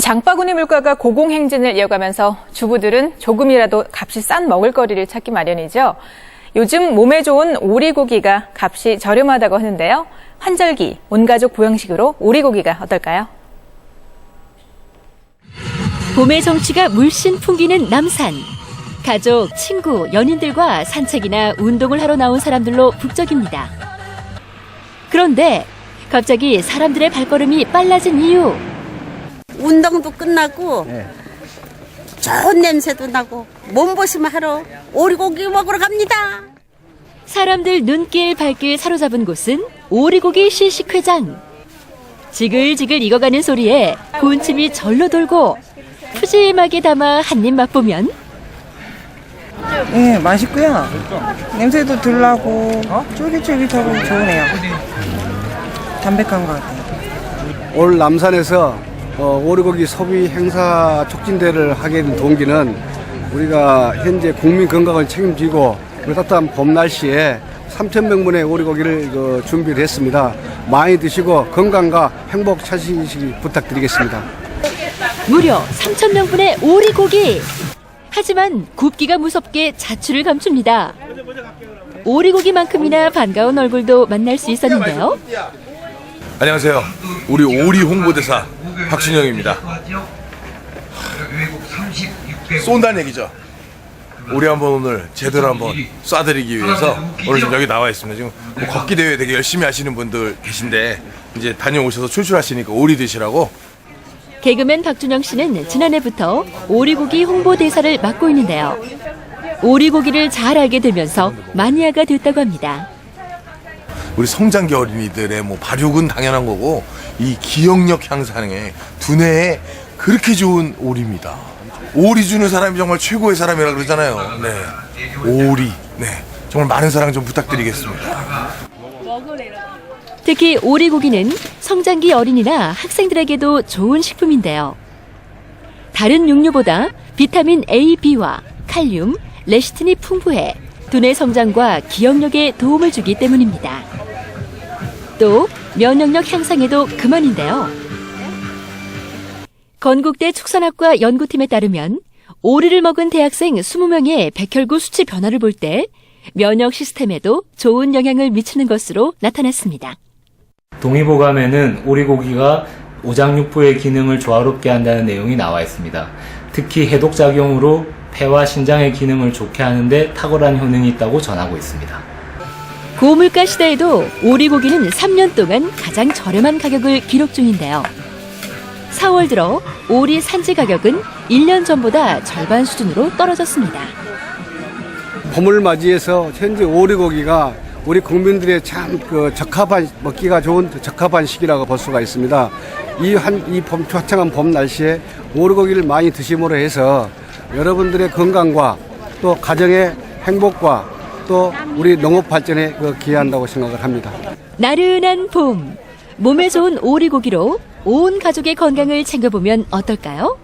장바구니 물가가 고공행진을 이어가면서 주부들은 조금이라도 값이 싼 먹을거리를 찾기 마련이죠. 요즘 몸에 좋은 오리고기가 값이 저렴하다고 하는데요. 환절기, 온가족 보양식으로 오리고기가 어떨까요? 봄의 정취가 물씬 풍기는 남산. 가족, 친구, 연인들과 산책이나 운동을 하러 나온 사람들로 북적입니다. 그런데 갑자기 사람들의 발걸음이 빨라진 이유. 운동도 끝나고 좋은 냄새도 나고 몸보심 하러 오리고기 먹으러 갑니다. 사람들 눈길 발길 사로잡은 곳은 오리고기 시식회장. 지글지글 익어가는 소리에 군침이 절로 돌고 푸짐하게 담아 한 입 맛보면 예, 맛있고요. 냄새도 덜 나고 쫄깃쫄깃하고 좋으네요. 담백한 것 같아요. 올 남산에서 어, 오리고기 소비 행사 촉진대를 하게 된 동기는 우리가 현재 국민 건강을 책임지고 그 따뜻한 봄 날씨에 3,000명분의 오리고기를 그, 준비를 했습니다. 많이 드시고 건강과 행복 찾으시기 부탁드리겠습니다. 무려 3천 명분의 오리고기. 하지만 굽기가 무섭게 자취를 감춥니다. 오리고기만큼이나 반가운 얼굴도 만날 수 있었는데요. 안녕하세요. 우리 오리 홍보대사 박준영입니다. 쏜다는 얘기죠. 오리 한번 오늘 제대로 한번 쏴드리기 위해서 오늘 지금 여기 나와 있습니다. 지금 뭐 걷기 대회 되게 열심히 하시는 분들 계신데 이제 다녀오셔서 출출하시니까 오리 드시라고 개그맨 박준영 씨는 지난해부터 오리고기 홍보 대사를 맡고 있는데요. 오리고기를 잘 알게 되면서 마니아가 됐다고 합니다. 우리 성장기 어린이들의 뭐 발육은 당연한 거고 이 기억력 향상에 두뇌에 그렇게 좋은 오리입니다. 오리 주는 사람이 정말 최고의 사람이라 그러잖아요. 네. 오리. 네. 정말 많은 사랑 좀 부탁드리겠습니다. 특히 오리고기는 성장기 어린이나 학생들에게도 좋은 식품인데요. 다른 육류보다 비타민 A, B와 칼륨, 레시틴이 풍부해 두뇌 성장과 기억력에 도움을 주기 때문입니다. 또 면역력 향상에도 그만인데요. 건국대 축산학과 연구팀에 따르면 오리를 먹은 대학생 20명의 백혈구 수치 변화를 볼 때 면역 시스템에도 좋은 영향을 미치는 것으로 나타났습니다. 동의보감에는 오리고기가 오장육부의 기능을 조화롭게 한다는 내용이 나와 있습니다. 특히 해독작용으로 폐와 신장의 기능을 좋게 하는데 탁월한 효능이 있다고 전하고 있습니다. 고물가 시대에도 오리고기는 3년 동안 가장 저렴한 가격을 기록 중인데요. 4월 들어 오리 산지 가격은 1년 전보다 절반 수준으로 떨어졌습니다. 봄을 맞이해서 현재 오리고기가 우리 국민들의 참 그 적합한 먹기가 좋은 적합한 시기라고 볼 수가 있습니다. 이 한이봄 화창한 봄 날씨에 오리고기를 많이 드심으로 해서 여러분들의 건강과 또 가정의 행복과 또 우리 농업 발전에 그 기여한다고 생각을 합니다. 나른한 봄, 몸에 좋은 오리고기로 온 가족의 건강을 챙겨보면 어떨까요?